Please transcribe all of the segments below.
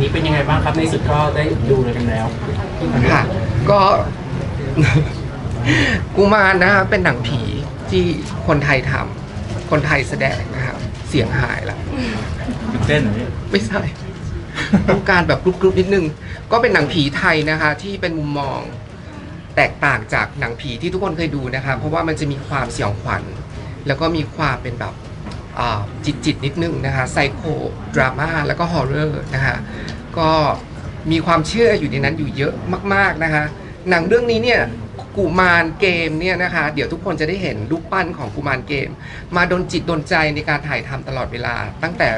นี้เป็นยังไงบ้างครับในสุดก็ได้ดูกันแล้วค่ะก็ กุมารนะครับเป็นหนังผีที่คนไทยทำคนไทยแสดงนะครับเสียงหายละตื่นเต้นเหรอพี่ไม่ใช่ ต้องการแบบกรุบๆนิดนึง ก็เป็นหนังผีไทยนะคะ ที่เป็นมุมมองแตกต่างจากหนังผีที่ทุกคนเคยดูนะคะ เพราะว่ามันจะมีความสยองขวัญ แล้วก็มีความเป็นแบบ จิตจิตนิดนึงนะคะไซโคดราม่าแล้วก็ฮอร์เรอร์นะคะก็มีความเชื่ออยู่ในนั้นอยู่เยอะมากๆนะคะหนังเรื่องนี้เนี่ยกุมารเกมเนี่ยนะคะเดี๋ยวทุกคนจะได้เห็นรูปปั้นของกุมารเกม มาดนจิตดนใจในการถ่ายทำตลอดเวลา ตั้งแต่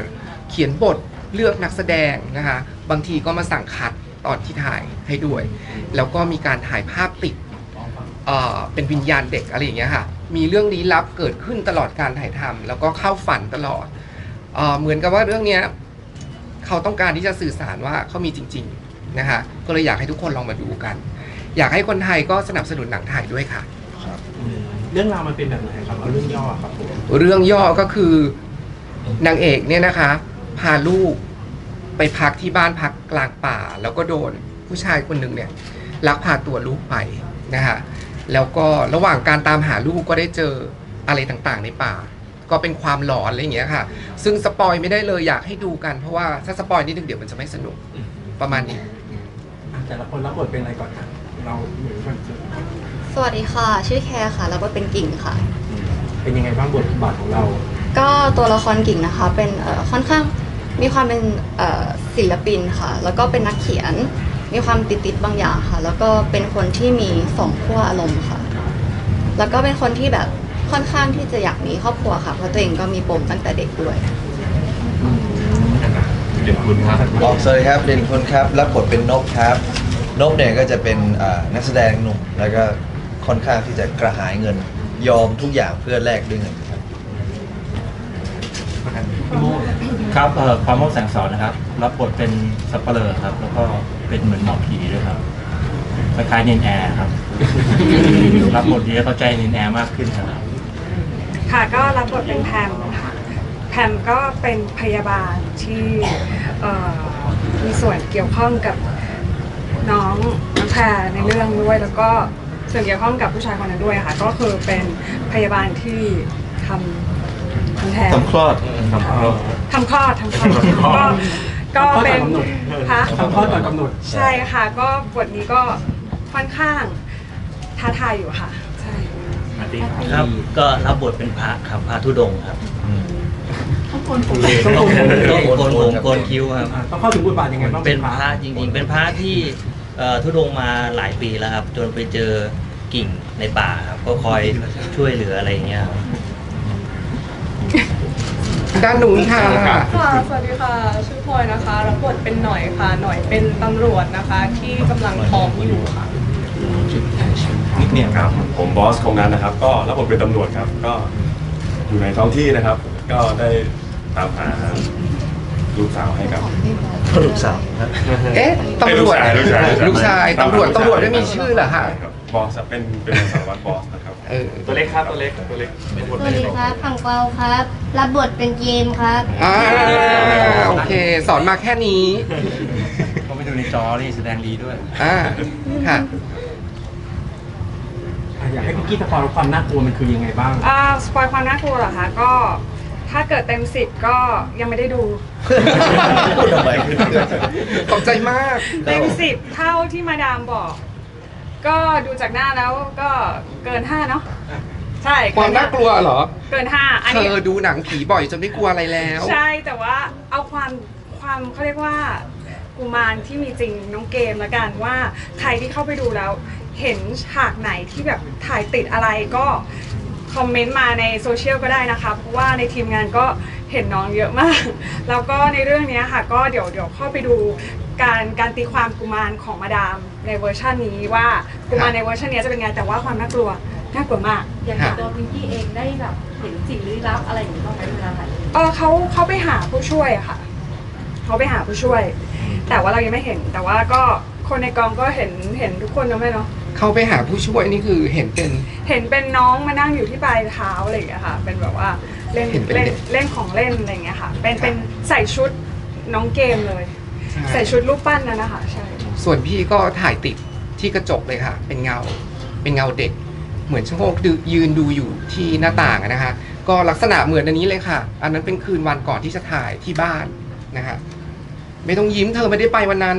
เขียนบทเลือกนักแสดงนะคะบางทีก็มาสั่งคัดตอนที่ถ่ายให้ด้วย แล้วก็มีการถ่ายภาพติดเเป็นวิญญาณเด็กอะไรอย่างเงี้ยค่ะ มีเรื่องลี้ลับเกิดขึ้นตลอดการถ่ายทำแล้วก็เข้าฝันตลอดเอ่อเหมือนกับว่าเรื่องเนี้ยเขาต้องการที่จะสื่อสารว่าเขามีจริงๆนะคะก็เลยอยากให้ทุกคนลองมาดูกัน อยากให้คนไทยก็สนับสนุนหนังไทยด้วยค่ะ เรื่องราวมันเป็นแบบไหนครับเอาเรื่องย่อครับผมเรื่องย่อก็คือนางเอกเนี่ยนะคะ พาลูกไปพักที่บ้านพักกลางป่า แล้วก็โดนผู้ชายคนหนึ่งเนี่ยลักพาตัวลูกไปนะคะ แล้วก็ระหว่างการตามหาลูกก็ได้เจออะไรต่างๆ ในป่า ก็เป็นความหลอนอะไรอย่างเงี้ยค่ะ ซึ่งสปอยไม่ได้เลยอยากให้ดูกันเพราะว่าถ้าสปอยนิดนึงเดี๋ยวมันจะไม่สนุกประมาณนี้ แต่ละคนรับบทเป็นอะไรก่อนครับเราเหมือนกันสวัสดีค่ะ ชื่อแคร์ค่ะ แล้วก็เป็นกิ่งค่ะ เป็นยังไงบ้างบทบาทของเรา ก็ตัวละครกิ่งนะคะ เป็นเอ่อค่อนข้างมีความเป็นเอ่อศิลปินค่ะ แล้วก็เป็นนักเขียน มีความติดติดๆบางอย่างค่ะ แล้วก็เป็นคนที่มีสองขั้วอารมณ์ค่ะ แล้วก็เป็นคนที่แบบค่อนข้างที่จะอยากมีครอบครัวค่ะ เพราะตัวเองก็มีปมตั้งแต่เด็กด้วย เดี๋ยวคุณครับอ๋อสวัสดีครับเด่นคุณครับรับบทเป็นนกครับนกเนี่ยก็จะเป็นอ่านักแสดงหนุ่ม แล้วก็ค่อนข้างที่จะกระหายเงินยอมทุกอย่างเพื่อแลกด้วยเงินครับ พี่โม ครับเอ่อความโมกแสงสอนนะครับรับบทเป็นสับเปลอครับ แล้วก็เป็นเหมือนหมอผีด้วยครับคล้ายๆเนนแอร์ครับ รับบทนี้เข้าใจเนนแอร์มากขึ้นครับ ค่ะก็รับบทเป็นแพมค่ะแพมก็เป็นพยาบาลที่เอ่อมีส่วนเกี่ยวข้องกับน้องน้องแพรในเรื่องด้วย แล้วก็ส่วนเกี่ยวข้องกับผู้ชายคนนั้นด้วยค่ะ ก็คือเป็นพยาบาลที่ทำทำ แท้งทำคลอดทำคลอด ทำคลอดทำคลอดก็ก็เป็นค่ะ ทำข้อดก่อนกำหนด ใช่ค่ะก็บทนี้ก็ค่อนข้างท้าทายอยู่ค่ะ ใช่มาตีครับก็รับบทเป็นพระครับพระธุดงค์ครับต้องโกนผม ต้องโกนผมโกนคิ้วครับอ่าต้องเข้าถึงบทบาทยังไงบ้างเป็นพระจริงๆ เป็นพระที่เอ่อธุดงค์มาหลายปีแล้วครับ จนไปเจอกิ่งในป่าครับ ก็คอยช่วยเหลืออะไรอย่างเงี้ยครับ ด้านนู้นค่ะ ค่ะ สวัสดีค่ะ ชื่อพลอยนะคะ รับบทเป็นหน่อยค่ะ หน่อยเป็นตำรวจนะคะ ที่กำลังท้องอยู่ค่ะ นิดเนี่ยครับ ผมบอสของงานนะครับ ก็รับบทเป็นตำรวจครับ ก็อยู่ในท้องที่นะครับ ก็ได้ตามหาลูกสาวให้กับ ลูกสาวครับเอ๊ะตำรวจลูกชาย ลูกชายตำรวจตำรวจไม่มีชื่อเหรอคะ ใช่ครับบอสครับเป็นเป็นสารวัตรบอสนะครับ เออตัวเล็กครับตัวเล็กตัวเล็กเป็นบทสวัสดีครับผังเปาครับ รับบทเป็นเกมครับ อ่าโอเค สอนมาแค่นี้ เขาไปดูในจอนี่แสดงดีด้วย อ่าค่ะ อะอยากให้พี่กี้สปอยความน่ากลัวมันคือยังไงบ้าง อ่าสปอยความน่ากลัวเหรอคะก็ถ้าเกิดเต็มสิบก็ยังไม่ได้ดู พูดทำไมขอบใจมาก เต็มสิบเท่าที่มาดามบอก ก็ดูจากหน้าแล้วก็เกินห้าเนาะใช่ความน่ากลัวเหรอ เกินห้าอันเธนี้อดูหนังผีบ่อยจนไม่กลัวอะไรแล้ว ใช่แต่ว่าเอาความความเขาเรียกว่ากุมารที่มีจริงน้องเกมละกันว่าใครที่เข้าไปดูแล้ว เห็นฉากไหนที่แบบถ่ายติดอะไรก็คอมเมนต์มาในโซเชียลก็ได้นะคะเพราะว่าในทีมงานก็ เห็นน้องเยอะมาก แล้วก็ในเรื่องเนี้ยค่ะก็เดี๋ยวเดี๋ยวเข้าไปดูการการตีความกุมารของมาดามในเวอร์ชันนี้ว่ากุมารในเวอร์ชันนี้จะเป็นไงแต่ว่าความน่ากลัวน่ากลัวมาก อย่างตัวพิงกี้เองได้แบบเห็นสิ่งลี้ลับอะไรอย่างนี้บ้างไหมเวลาถ่ายเออเขาเขาไปหาผู้ช่วยอะค่ะเขาไปหาผู้ช่วย แต่ว่าเรายังไม่เห็น แต่ว่าก็คนในกองก็เห็นเห็นทุกคนนะแม่เนาะเข้าไปหาผู้ช่วยนี่คือเห็นเป็น เห็นเป็นน้องมานั่งอยู่ที่ปลายเท้าอะไรอย่างเงี้ยค่ะ เป็นแบบว่า เล่นเห็นเป็นเล่นเด็กเล่นของเล่นอะไรอย่างเงี้ยค่ะ เป็นเป็นใส่ชุดน้องเกมเลย ใช่ ใส่ชุดรูปปั้นนั่นนะคะใช่ ส่วนพี่ก็ถ่ายติดที่กระจกเลยค่ะ เป็นเงา เป็นเงาเด็ก เหมือนชะโงกดูยืนดูอยู่ที่หน้าต่างอะนะคะ ก็ลักษณะเหมือนอันนี้เลยค่ะ อันนั้นเป็นคืนวันก่อนที่จะถ่ายที่บ้านนะคะไม่ต้องยิ้มเธอไม่ได้ไปวันนั้น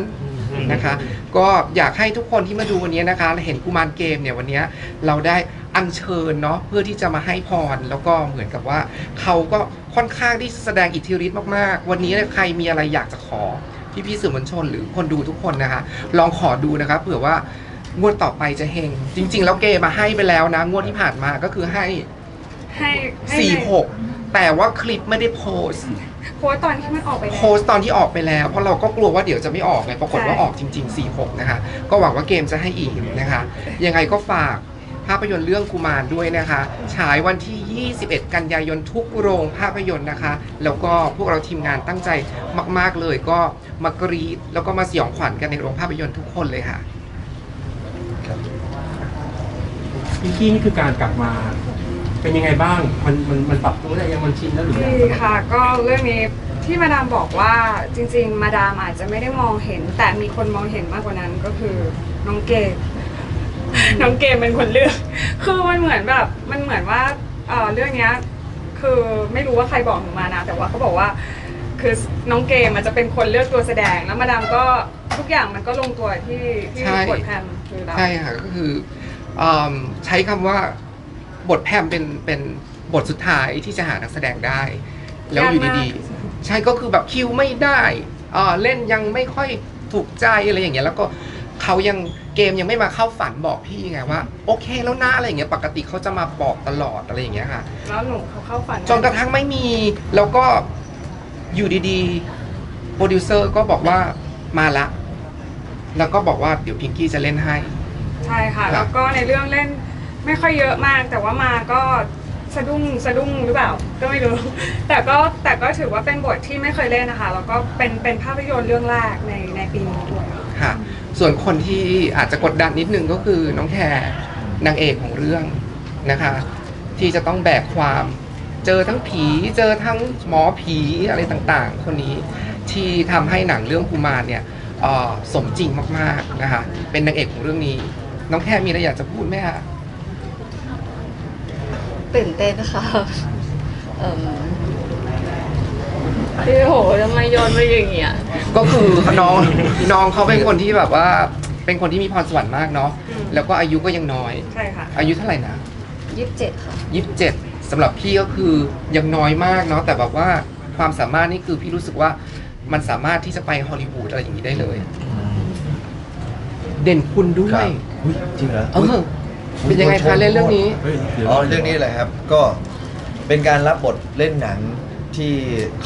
นะคะ ก็อยากให้ทุกคนที่มาดูวันนี้นะคะ เห็นกุมารเกมเนี่ยวันนี้เราได้ อัญเชิญเนาะเพื่อที่จะมาให้พร แล้วก็เหมือนกับว่าเขาก็ค่อนข้างที่แสดงอิทธิฤทธิ์มากๆ วันนี้เนี่ยใครมีอะไรอยากจะขอพี่พี่ๆสื่อมวลชนหรือคนดูทุกคนนะคะ ลองขอดูนะคะเผื่อว่างวดต่อไปจะเฮงจริง ๆ แล้วเกมาให้ไปแล้วนะ งวดที่ผ่านมาก็คือให้ให้ให้สี่ในหกแต่ว่าคลิปไม่ได้โพสต์โพสต์ตอนที่มันออกไปแล้วโพสต์ตอนที่ออกไปแล้ว เพราะเราก็กลัวว่าเดี๋ยวจะไม่ออกไงปรากฏว่าใช่ออกจริง ๆ 46 นะคะ ก็หวังว่าเกมจะให้อีกนะคะ ยังไงก็ฝาก ภาพยนตร์เรื่องกุมารด้วยนะคะ ฉายวันที่ 21 กันยายนทุกโรงภาพยนตร์นะคะ แล้วก็พวกเราทีมงานตั้งใจมาก ๆเลยก็มากรีดแล้วก็มาสยองขวัญกันในโรงภาพยนตร์ทุกคนเลยค่ะพิงกี้นี่คือการกลับมา เป็นยังไงบ้าง มันมันมันปรับตัวได้ยังมันชินแล้วหรือยังดีค่ะ ก็เรื่องนี้ที่มาดามบอกว่าจริง ๆ มาดามอาจจะไม่ได้มองเห็น แต่มีคนมองเห็นมากกว่านั้นก็คือน้องเกม น้องเกมเป็นคนเลือก คือมันเหมือนแบบมันเหมือนว่าเอ่อเรื่องเนี้ย คือไม่รู้ว่าใครบอกหนูมานะ แต่ว่าเขาบอกว่า คือน้องเกมมันจะเป็นคนเลือกตัวแสดง แล้วมาดามก็ทุกอย่างมันก็ลงตัวที่ที่ใช่ บทแพมคือเราใช่ค่ะก็คืออืมใช้คำว่าบทแพมเป็นเป็นบทสุดท้ายที่จะหานักแสดงได้ แล้วอยู่ดีๆ ใช่ก็คือแบบคิวไม่ได้เอ่อเล่นยังไม่ค่อยถูกใจอะไรอย่างเงี้ยแล้วก็ เขายังเกมยังไม่มาเข้าฝันบอกพี่ไงว่า โอเคแล้วนะอะไรอย่างเงี้ยปกติเขาจะมาบอกตลอดอะไรอย่างเงี้ยค่ะ แล้วหนูเขาเข้าฝันจนกระทั่งไม่มีแล้วก็อยู่ดีๆโปรดิวเซอร์ก็บอกว่ามาละ แล้วก็บอกว่าเดี๋ยวพิงกี้จะเล่นให้ ใช่ค่ะครับแล้วก็ในเรื่องเล่นไม่ค่อยเยอะมาก แต่ว่ามาก็สะดุ้งสะดุ้งหรือเปล่า ก็ไม่รู้ แต่ก็แต่ก็ถือว่าเป็นบทที่ไม่เคยเล่นนะคะ แล้วก็เป็นเป็นภาพยนตร์เรื่องแรกในในปีนี้ด้วยค่ะ ส่วนคนที่อาจจะกดดันนิดนึงก็คือน้องแคร์นางเอกของเรื่องนะคะ ที่จะต้องแบกความเจอทั้งผีเจอทั้งหมอผีอะไรต่างๆ คนนี้ที่ทำให้หนังเรื่องกุมารเนี่ยออสมจริงมากๆนะคะเป็นนางเอกของเรื่องนี้ น้องแคร์มีอะไรอยากจะพูดไหมคะตื่นเต้นค่ะ พี่โหทำไมโยนมาอย่างเงี้ย ก็คือน้องน้องเขาเป็นคนที่แบบว่า เป็นคนที่มีพรสวรรค์มากเนาะอืม แล้วก็อายุก็ยังน้อย ใช่ค่ะ อายุเท่าไหร่นะยี่สิบเจ็ดค่ะยี่สิบเจ็ดสำหรับพี่ก็คือยังน้อยมากเนาะแต่แบบว่าความสามารถนี่คือพี่รู้สึกว่ามันสามารถที่จะไปฮอลลีวูดอะไรอย่างนี้ได้เลย เด่นคุณด้วครัยบ อุ๊ยจริงเหรอเออเป็นยังไงคะเล่นเรื่องนี้อ๋อเรื่องนี้แหละครับก็เป็นการรับบทเล่นหนัง ที่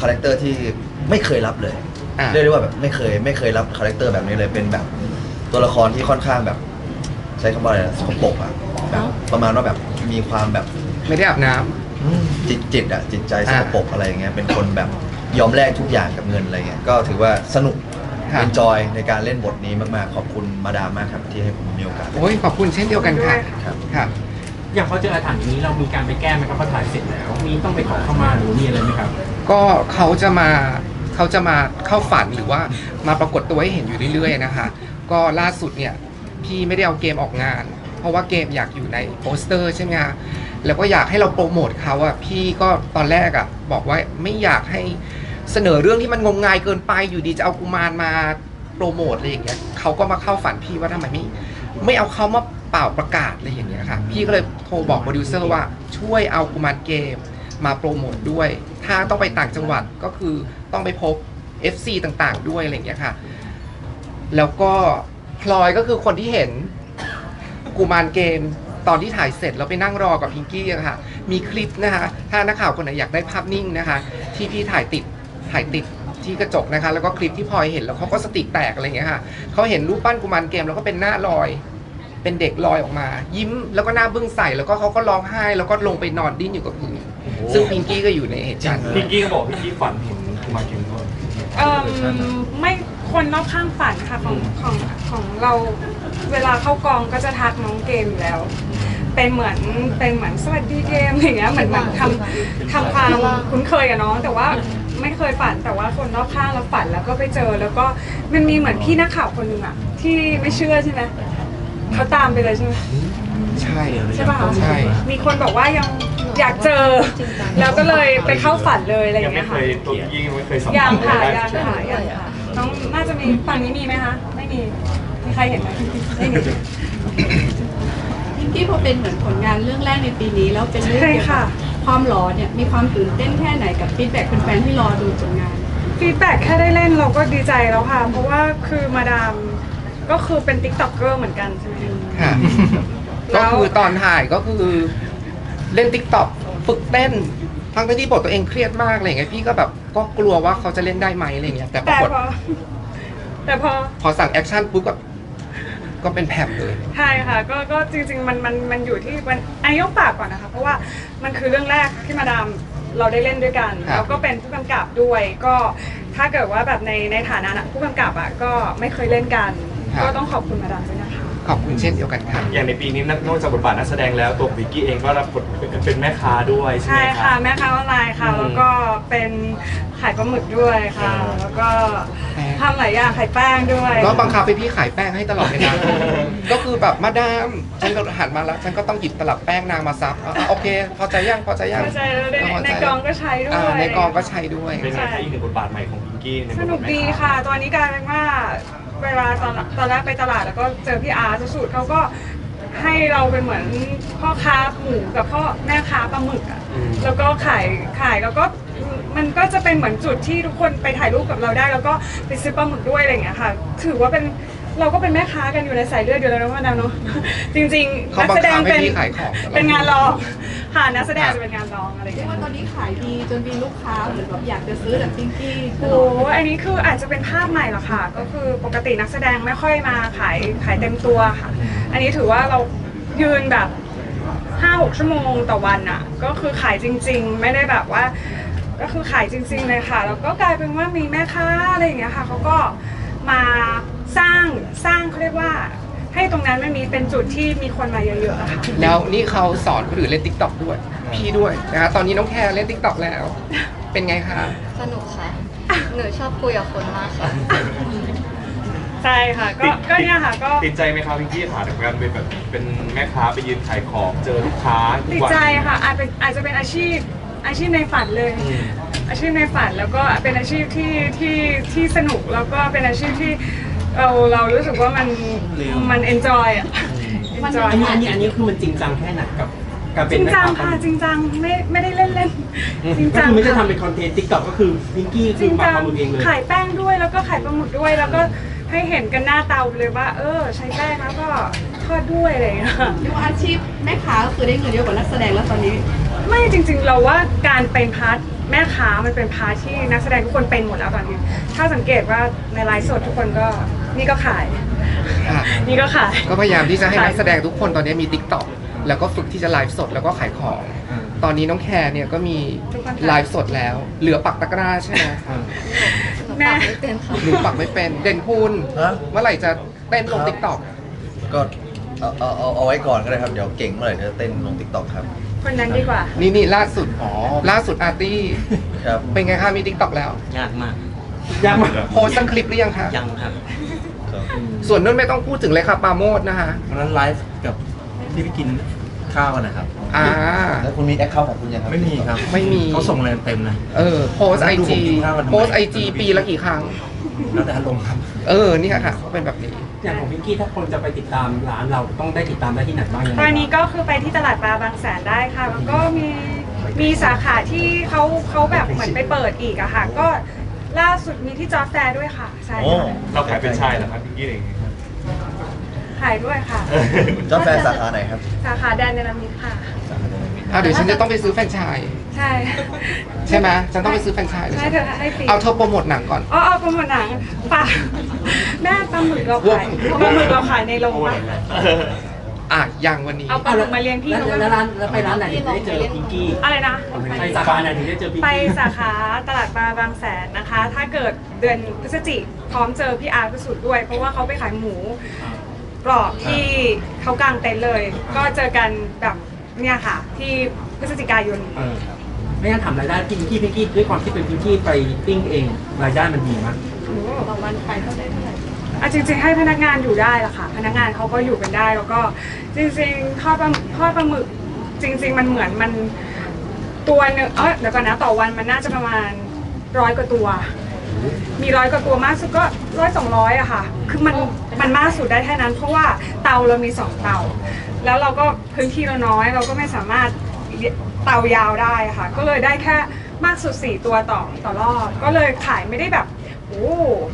คาแรคเตอร์ที่ไม่เคยรับเลยอะเรียกได้ว่าแบบไม่เคยไม่เคยรับคาแรคเตอร์แบบนี้เลยเป็นแบบ ตัวละครที่ค่อนข้างแบบ ใช้คำว่าอะไรนะสกปรกอะแบบประมาณว่าแบบมีความแบบ ไม่ได้อาบน้ำ จิตจิตอะจิตใจสอะกปรกอะไรอย่างเงี้ยเป็นคนแบบยอมแลกทุกอย่างกับเงินอะไรเงี้ยก็ถือว่าสนุกค่ะเอนจอยในการเล่นบทนี้มากๆ ขอบคุณมาดามมากครับที่ให้ผมมีโอกาส โอ้ยขอบคุณเช่นเดียวกันค่ะ ครับค่ะ อย่างพอเจออาถรรพ์นี้เรามีการไปแก้ไหมครับพอถ่ายเสร็จแล้ว มีต้องไปขอเข้ามาหรือมีอะไรไหมครับก็เขาจะมาเขาจะมาเข้าฝันหรือว่ามาปรากฏตัวให้เห็นอยู่เรื่อยๆนะคะก็ล่าสุดเนี่ยพี่ไม่ได้เอาเกมออกงาน เพราะว่าเกมอยากอยู่ในโปสเตอร์ใช่ไหมคะแล้วก็อยากให้เราโปรโมทเขาอะพี่ก็ตอนแรกอะบอกว่าไม่อยากให้เสนอเรื่องที่มันงมงายเกินไปอยู่ดีจะเอากุมารมาโปรโมทอะไรอย่างเงี้ยเขาก็มาเข้าฝันพี่ว่าทำไมไม่ไม่เอาเขามา เป่าประกาศอะไรอย่างเงี้ยค่ะพี่ก็เลยโทรบอกโปรดิวเซอร์ว่าช่วยเอากุมารเกมมาโปรโมทด้วย ถ้าต้องไปต่างจังหวัดก็คือต้องไปพบ FC ต่างๆ ด้วยอะไรอย่างเงี้ยค่ะ แล้วก็พลอยก็คือคนที่เห็นกูมารเกมตอนที่ถ่ายเสร็จแล้วไปนั่งรอกับพิงกี้อะค่ะ มีคลิปนะคะ ถ้านักข่าวคนไหนอยากได้ภาพนิ่งนะคะ ที่พี่ถ่ายติดถ่ายติดที่กระจกนะคะ แล้วก็คลิปที่พลอยเห็นแล้วเขาก็สติแตกอะไรอย่างเงี้ยค่ะเขาเห็นรูปปั้นกุมารเกมแล้วก็เป็นหน้าลอย เป็นเด็กลอยออกมา ยิ้มแล้วก็หน้าบึ้งใส่แล้วก็เขาก็ร้องไห้ แล้วก็ลงไปนอนดิ้นอยู่กับพื้นซึ่งพิงกี้ก็อยู่ในเหตุการณ์พิงกี้ก็บอกพิงกี้ฝันเห็นกุมารเกมด้วย เอ่มไม่คนรอบข้างฝันค่ะของของของเราเวลาเข้ากองก็จะทักน้องเกมอยู่แล้ว เป็นเหมือนเป็นเหมือนสวัสดีเกมอย่างเงี้ยเหมือนเหมือนทำทำความคุ้นเคยกับน้อง แต่ว่าไม่เคยฝันแต่ว่าคนรอบข้างเราฝันแล้วก็ไปเจอ แล้วก็มันมีเหมือนพี่นักข่าวคนหนึ่งอะที่ไม่เชื่อใช่ไหม เขาตามไปเลยใช่ไหมใช่ใช่ป่ะคะใช่มีคนบอกว่ายังอยากเจอ แล้วก็เลยไปเข้าฝันเลยอะไรอย่างเงี้ยค่ะตัวยิ่งไม่เคยสัมผัสยังค่ะได้ยังค่ะยังค่ะน้องน่าจะมีฝั่งนี้มีไหมคะไม่มีมีใครเห็นไหมไม่มี พิงกี้พอเป็นเหมือนผลงานเรื่องแรกในปีนี้ แล้วเป็นเรื่องใช่เกี่ยวค่ะกับความหลอนเนี่ยมีความตื่นเต้นแค่ไหนกับฟีดแบ็กแฟนๆที่รอดูผลงาน ฟีดแบ็กแค่ได้เล่นเราก็ดีใจแล้วค่ะ เพราะว่าคือมาดามก็คือเป็นติ๊กต็อกเกอร์เหมือนกันใช่ไหม ค่ะแล้ก็วคือตอนถ่ายก็คือเล่นติ๊กต็อกฝึกเต้น ทั้งที่บทตัวเองเครียดมากอะไรอย่างเงี้ยพี่ก็แบบก็กลัวว่าเขาจะเล่นได้ไหมอะไรเงี้ยแต่ปแต่รากฏพอแต่พอ พอสั่งแอคชั่นปุ๊บก็ก็เป็นแผ่นเลย ใช่ค่ะก็ก็จริง ๆ มันมันมันอยู่ที่มันอันนี้ต้องฝากก่อนนะคะ เพราะว่ามันคือเรื่องแรกที่มาดามเราได้เล่นด้วยกันครับ แล้วก็เป็นผู้กำกับด้วย ก็ถ้าเกิดว่าแบบในในฐานะผู้กำกับอะก็ไม่เคยเล่นกัน ก็ต้องขอบคุณมาดามด้วยนะคะ ขอบคุณเช่นเดียวกันครับ อย่างในปีนี้นอกจากบทบาทนักแสดงแล้วตัววิกกี้เองก็รับบทเป็นแม่ค้าด้วยใช่ใช่ไหมคค่ะรับแม่ค้าออนไลน์ค่ะอืมแล้วก็เป็น ขายปลาหมึกด้วยค่ะอ่าแล้วก็แป้งทำหลายอย่างขายแป้งด้วยก็บังคับให้พี่ขายแป้งให้ตลอดเลยนะ ก็คือแบบมาดามฉันก็หันมาแล้วฉันก็ต้องหยิบตลับแป้งนางมาซับอะอะโอเค พอใจยังพอใจยังเข้าใจแล้วในพอในใจกองก็ใช้ด้วอ่าย ในกองก็ใช้ด้วย เป็นไงคะอีกหนึ่งบทบาทใหม่ของพิงกี้ในบทสบาทนุกแม่ดีค้าค่ะ ตอนนี้กลายเป็นว่าเวลาตอนตอนแรกไปตลาดแล้วก็เจอพี่อาร์ตสูตรเขาก็ให้เราเป็นเหมือนพ่อค้าหมูกับพ่อแม่ค้าปลาหมึกอะแล้วก็ขายขายแล้วก็ มันก็จะเป็นเหมือนจุดที่ทุกคนไปถ่ายรูปกับเราได้ แล้วก็ไปซื้อปลาหมึกด้วยอะไรอย่างเงี้ยค่ะ ถือว่าเป็นเราก็เป็นแม่ค้ากันอยู่ในสายเลือดอยู่แล้วนะว่าดาวเนาะจริงๆเขานักบังแสดคังบให้เป็นพี่ขายของตลอด เป็นงานรองค่ะนักแสดงจะเป็นงานรองอะไรอย่างเรียเงี้กย ว่าตอนนี้ขายดีจนมีลูกค้าเหมือนแบบอยากจะซื้อแบบพิงกี้ตโอ้ลอดโหอันนี้คืออาจจะเป็นภาพใหม่หรอกค่ะ ก็คือปกตินักแสดงไม่ค่อยมาขายขายเต็มตัวค่ะ อันนี้ถือว่าเรายืนแบบห้าหกชั่วโมงต่อวันอะก็คือขายจริง ๆ ไม่ได้แบบว่า ก็คือขายจริง ๆเลยค่ะ แล้วก็กลายเป็นว่ามีแม่ค้าอะไรอย่างเงี้ยค่ะเขาก็มาสร้างสร้างเขาเรียกว่า ให้ตรงนั้นมันมีเป็นจุดที่มีคนมาเยอะๆอะค่ะ แล้วนี่เขาสอนคนอื่นเล่นติ๊กต็อกด้วย พี่ด้วยนะคะตอนนี้น้องแคร์เล่นติ๊กต็อกแล้ว เป็นไงคะ สนุกค่ะ หนูชอบคุยกับคนมากค่ะ ใช่ค่ะ ก็ก็เนี่ยค่ะก็ติดใจไหมครับพิงกี้ถามถึงการเป็นแบบเป็นแม่ค้าไปยืนขายของเจอลูกค้าทุกติดวันใจค่ะอาจเป็นอาจจะเป็นอาชีพ อาชีพในฝันเลยอืมอาชีพในฝันแล้วก็เป็นอาชีพที่ที่ที่สนุกแล้วก็เป็นอาชีพที่เราเรารู้สึกว่ามันมันเอนจอยอะ enjoy อันนี้อันนี้อันนี้คือมันจริงจังแค่ไหนกับการจเป็นริงแม่จัค้างค่ะจริงจังไม่ไม่ได้เล่นเล่นๆจริงก็จังคือไม่ได้ค่ะ ทำเป็นคอนเทนต์ติ๊กต็อกก็คือพิงกี้จคืริองปากจังปลาหมึกเองเลย ขายแป้งด้วยแล้วก็ขายปลาหมึกด้วย แล้วก็ให้เห็นกันหน้าเตาเลยว่า เออ ใช้แป้งแล้วก็ทอดด้วยอะไรอย่างเงี้ยเรียกว่าอาชีพแม่ค้าก็คือได้เงินเยอะกว่านักแสดงแล้วตอนนี้ ไม่จริง ๆ เราว่าการเป็นพาร์ทแม่ค้ามันเป็นพาร์ทที่นักแสดงทุกคนเป็นหมดแล้วตอนนี้ ถ้าสังเกตว่าในไลฟ์สดทุกคนก็นี่ก็ขาย ค่ะนี่ก็ขาย ก็พยายามที่จะให้ค่ะนักแสดงทุกคนตอนนี้มีติ๊กต็อกแล้วก็ฝึกที่จะไลฟ์สดแล้วก็ขายของ ตอนนี้น้องแคร์เนี่ยก็มีไลฟ์สดแล้ว เหลือปักตะกร้าใช่ไหมหนูแม่ปักไม่เป็นค่ะ หนูปักไม่เป็นเด่นพูนฮะ เมื่อไหร่จะเต้นลงติ๊กต็อกก็เอาเอาเอาเอาไว้ก่อนก็ได้ครับ เดี๋ยวเก่งเมื่อไหร่จะเต้นลงติ๊กต็อกครับ คนนั้นดีกว่า นี่นี่ล่าสุดล่าสุดอาร์ตี้ ครับเป็นไงคะมีติ๊กต็อกแล้ว ยากมากยากมากโพสต์ตั้งคลิปหรือยังคะยังครับส่วนนุ่นไม่ต้องพูดถึงเลยค่ะปราโมดนะคะวันนั้นไลฟ์กับที่ไปกิน ข้าวกันนะครับอ่า แล้วคุณมีแอคเคาท์ของคุณยังครับไม่มีครับไม่มี เขาส่งอะไรเต็มนะ เออโพสไอดูผจีมกินข้าวกันทำไม โพสไอจีปีละกี่ครั้ง แล้วแต่อารมณ์ครับ เออนี่ค่ะเขาเป็นแบบนี้ อย่างของพิงกี้ถ้าคนจะไปติดตามร้านเราต้องได้ติดตามได้ที่ไหนบ้างยังไงตบ้าองนนี้ก็คือไปที่ตลาดปลาบางแสนได้ค่ะ แล้วก็มีมีสาขาที่เขาเขาแบบเหมือนไปเปิดอีกอะค่ะ ก็ล่าสุดมีที่จอร์จแฟร์ด้วยค่ะใช่โอ้ค่ะ เราขายเป็นชายเหรอครับพิงกี้เอง ขายด้วยค่ะ เจ้าแฟนสาขาไหนครับสาขาแดนเนลามิดค่ะอะเดี๋ยวฉันจะต้องไปซื้อแฟรนไชส์ใช่ใช่ไหมฉันต้องไปซื้อแฟรนไชส์เลยใช่เธอให้ฟรีเอาเธอโปรโมทหนังก่อน อ๋อเอาโปรโมทหนังปลาแม่ปลาหมึกเราขายปลาหมึกเราขายในโรงปะอะยังวันนี้ เอาปลาหมึกมาเลี้ยงพี่แล้วเราแล้วร้านแล้วไปร้านไหนถึงได้เจอพิงกี้อะไรนะ ไปสาขาไหนถึงได้เจอพิงไปกี้สาขาตลาดปลาบางแสนนะคะ ถ้าเกิดเดือนพฤศจิกพร้อมเจอพี่อาร์ตพิสุทธิ์ด้วย เพราะว่าเขาไปขายหมู กรอบที่เขากางเต็นท์เลย ก็เจอกันแบบเนี่ยค่ะ ที่พฤศจิกายน เออไม่งั้นถามรายได้พี่พิงกี้พิงกี้ด้วยความที่เป็นพิงกี้ไปติ้งเองรายได้มันดีมั้ยต่อวันไปเท่าไหร่เท่าไหร่อะจริงๆให้พนักงานอยู่ได้ละค่ะ พนักงานเขาก็อยู่กันได้แล้วก็จริงๆทอดปลาทอดปลาหมึกจริง ๆ มันเหมือนมันตัวหนึงเออเดี๋ยวก่อนนะต่อวันมันน่าจะประมาณร้อยกว่าตัว มีร้อยกว่าตัวมากสุดก็ร้อยสองร้อยอะค่ะ คือมันมันมากสุดได้แค่นั้น เพราะว่าเตาเรามีสองเตา แล้วเราก็พื้นที่เราน้อย เราก็ไม่สามารถเตายาวได้ค่ะ ก็เลยได้แค่มากสุดสี่ตัวต่อต่อรอบ ก็เลยขายไม่ได้แบบโอ้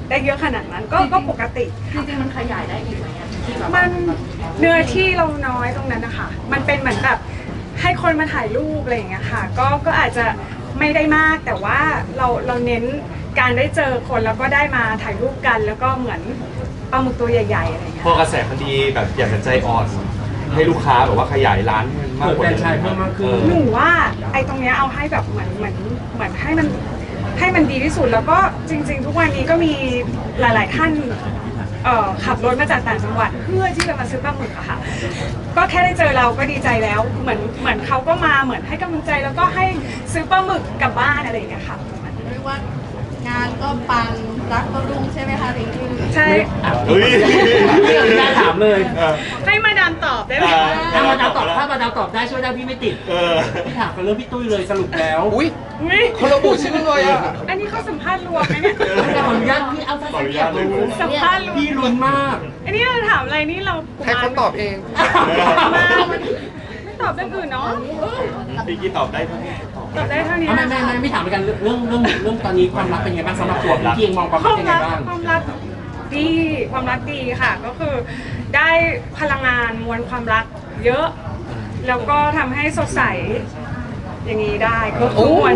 ได้เยอะขนาดนั้นก็ก็ปกติจริงๆมันขยายได้อีกไหมอะที่แบบมันเนื้อที่เราน้อยตรงนั้นนะคะมันเป็นเหมือนแบบให้คนมาถ่ายรูปอะไรอย่างเงี้ยค่ะ ก็ก็อาจจะไม่ได้มากแต่ว่าเราเราเน้น การได้เจอคนแล้วก็ได้มาถ่ายรูปกัน แล้วก็เหมือนปลาหมึกตัวใหญ่ๆอะไรอย่างเงี้ยพอกระแสมันดีแบบอยากจะใจอ่อนให้ลูกค้าแบบว่าขยายร้านมากกว่าเปิดแฟรนไชส์เพิ่มมากขึ้น หนูว่าไอ้ตรงเนี้ยเอาให้แบบเหมือนเหมือนเหมือนให้มันให้มันดีที่สุดแล้วก็จริง ๆ ทุกวันนี้ก็มีหลาย ๆ ท่านเอ่อขับรถมาจากต่างจังหวัด เพื่อที่จะมาซื้อปลาหมึกอะค่ะ ก็แค่ได้เจอเราก็ดีใจแล้ว เหมือนเหมือนเขาก็มาเหมือนให้กำลังใจแล้วก็ให้ซื้อปลาหมึกกลับบ้านอะไรอย่างเงี้ยค่ะ เรียกว่างานก็ปังรักก็รุ่งใช่ไหมคะพิงกี้ใช่เฮ้ยไม่เอาได้ถามเลยให้มาดามตอบได้ไหมถ้ามาดามตอบถ้ามาดามตอบได้ช่วยได้พี่ไม่ติดเออพี่ถามกันเรื่องพี่ตุ้ยเลยสรุปแล้วอุ้ยอุ๊ยคนระบุชื่อเลยอะอันนี้เขาสัมภาษณ์รวมไหมเนี่ยขออนุญาตพี่เอาสั้นๆอยากรู้สัมภาษณ์รวมพี่ลุ้นมาก อันนี้เราถามอะไรนี่เราให้คนตอบเองมาไม่ตอบเรื่องอื่นเนาะพี่กี้ตอบได้เท่านี้ ตอบตอบได้เท่านี้ไม่นะไม่ไม่ไม่ถามเหมือนกันเรื่องเรื่องเรื่องตอนนี้ความรักเป็นยังไงบ้างสำหรับตัวพี่เองมองความครักวามเป็นยังไงรักบ้างความรักดีความรักดีค่ะ ก็คือได้พลังงานมวลความรักเยอะ แล้วก็ทำให้สดใสอย่างนี้ได้ก็คือโอ้มวล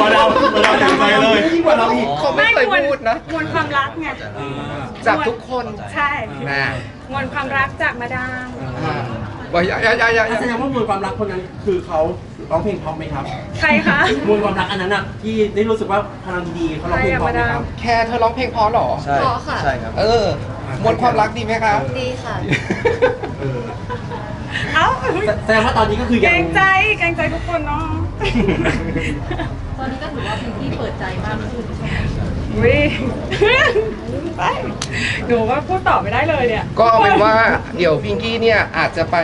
มาดามมาดามจังใจเลยยิ่งกว่าเราอีกเขาไม่เคยมวลพูดนะมวลความรักไงจากทุกคนใช่นะมวลความรักจากมาดามอ่าว่าอย่าอย่าอย่าอย่าอย่าแสดงว่ามวลความรักคนนั้นคือเขา ร้องเพลงเพราะไหมครับใครคะมวลความรักอันนั้นอะที่ได้รู้สึกว่าพลังดีเขาร้องเพลงเพราะไหมครับ แค่เธอร้องเพลงเพอหรอ ใช่ขอค่ะ ใช่ครับเออมวลความรักดีไหมครับ ดีค่ะ เอ้าแสดงว่าตอนนี้ก็คือเกยัรงงใจเกรงใจทุกคนเนาะตอนนี้ก็ถือว่าพิงกี้เปิดใจมากขึ้นใช่ไหมวิไปหนูก็พูดต่อไม่ได้เลยเนี่ยก็เอาเป็นว่าเดี๋ยวพิงกี้เนี่ยอาจจะไป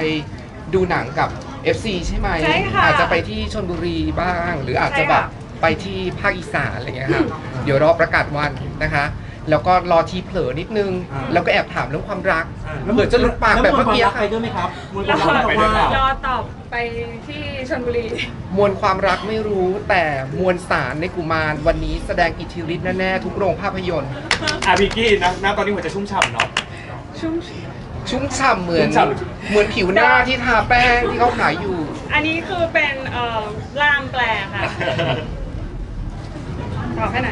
ดูหนังกับ FC ใช่ไหมใช่ค่ะอาจจะไปที่ชนบุรีบ้าง หรืออาจจะใช่แบค่ะบไปที่ภาคอีสานอะไรเงี้ยครับเดี๋ยวรอประกาศวันนะคะ แล้วก็รอทีเผลอนิดนึง แล้วก็แอบถามเรื่องความรักเผื่อจะหลุดปากแบบเมื่อกี้แล้วมวลความรักไปค่ะด้วยไหมครับมวลครวามอรักบอกว่ารอตอบไปที่ชลบุรี มวลความรักไม่รู้แต่มวลสารในกุมารวันนี้แสดงอิทธิฤทธิ์แน่ๆทุกโรงภาพยนตร์อะพี่กี้นะณตอนนี้หัวใจชุ่มฉ่ำเนาะชุ่ม ชุ่มฉ่ำเหมือน ชุ่มฉ่ำเหมือนผิวหน้าที่ทาแป้งที่เขาขายอยู่ อันนี้คือเป็นเอ่อล่ามแปลค่ะบอกแค่ไหน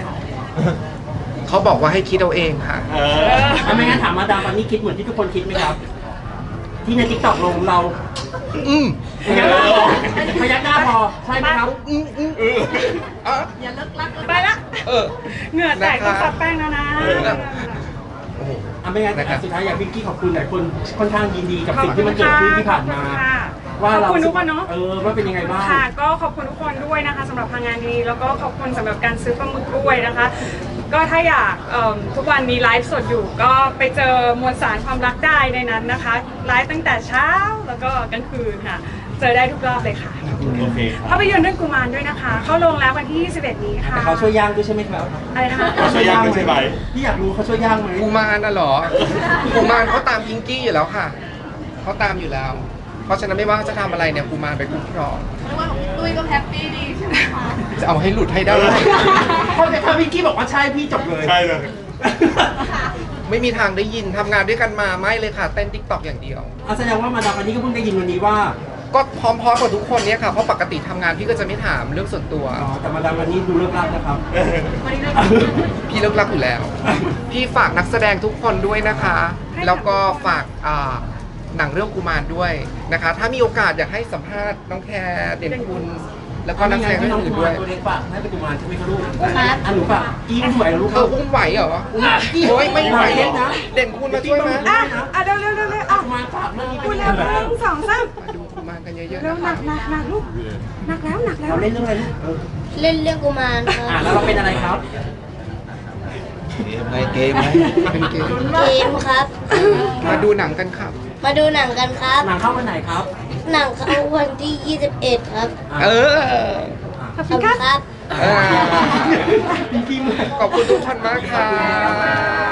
เขาบอกว่าให้คิดเอาเองค่ะ เอออะไม่งั้นถามมาดามตอนนี้คิดเหมือนที่ทุกคนคิดไหมครับ ที่ในทิกตอกลงเราอืมพยักหน้าพอพยักหน้าพอใช่ไหมครับ อืมอืมอะอย่าเลิกรักไปละ เออ เหงื่อแตกนะคะต้องซับแป้งแล้วนะโอ้โห อะไม่งั้นนะครับ สุดท้ายอยากพิงกี้ขอบคุณหลายคนค่อนข้างยินดีกับสิ่งที่มันเกิดขึ้นที่ผ่านมาขอบคุณค่ะว่าเราขอบคุณทุกคนเนอะ เออว่าเป็นยังไงบ้าง ค่ะก็ขอบคุณทุกคนด้วยนะคะสำหรับพลังงานดีแล้วก็ขอบคุณสำหรับการซื้อปลาหมึกด้วยนะคะ ก็ถ้าอยากเอิ่มทุกวันมีไลฟ์สดอยู่ ก็ไปเจอมวลสารความรักได้ในนั้นนะคะไลฟ์ตั้งแต่เช้าแล้วก็กลางคืนค่ะ เจอได้ทุกรอบเลยค่ะ โอเคครับภาพยนตร์เรื่องกุมารด้วยนะคะ เข้าลงแล้ววันที่ 21 นี้ค่ะแต่เขาช่วยย่างด้วยใช่ไหมครับอะไรนะคะเขาช่วยย่างด้วยใช่ไหมพี่อยากรู้เขาช่วยย่างไหมกุมารน่ะเหรอกุมารเขาตามพิงกี้อยู่แล้วค่ะเขาตามอยู่แล้ว เพราะฉะนั้นไม่ว่าเขาจะทำอะไรเนี่ยกุมารไปคุ้มครองเรียกว่าของพี่ตุ้ยก็แฮปปี้ดีใช่ไหมคะจะเอาให้หลุดให้ได้เพราะถ้าพิงกี้บอกว่าใช่พี่จบเลยใช่เลยไม่มีทางได้ยินทำงานด้วยกันมาไม่เลยค่ะเต้นทิกตอกอย่างเดียวอะแสดงว่ามาดามวันนี้ก็เพิ่งได้ยินวันนี้ว่า ก็พร้อมๆกับทุกคนเนี่ยค่ะ เพราะปกติทำงานพี่ก็จะไม่ถามเรื่องส่วนตัว อ๋อแต่มาดามวันนี้ดูเลิกลักนะครับ พี่เลิกรักอยู่แล้ว พี่ฝากนักแสดงทุกคนด้วยนะคะ แล้วก็ฝากอ่าหนังเรื่องกุมารด้วยนะคะ ถ้ามีโอกาสอยากให้สัมภาษณ์น้องแคร์เด่นคุณ แล้วก็นักแสดงท่านอื่นด้วยตัวเล็กฝากให้เป็นกุมารใช่ไหมครับลูกครับอะหนูฝากกี้ไม่ไหวแล้วลูกเธออุ้มไหวเหรอโอ้ยไม่ไหวเล่นนะเด่นคุณมาช่วยไหมอะอะเร็วเร็วเร็วเร็วอะกุมารฝากเรื่องนี้คุณเร็วหนึ่งสองสามมาดูกุมารกันเยอะๆเร็วนะหคนัรับกหนักหนักลูกหนักแล้วหนักแล้วเราเล่นเรื่องอะไรลูกเออเล่นเรื่องกุมารครัอะบแล้วเราเป็นอะไรครับเกมไงเกมไงเป็นเกมเกมครับ มาดูหนังกันครับ มาดูหนังกันครับ หนังเข้าวันไหนครับ หนังเข้าวันที่ 21 ครับเออขอบคุณครับเออขอบคุณทุกท่านมากครับ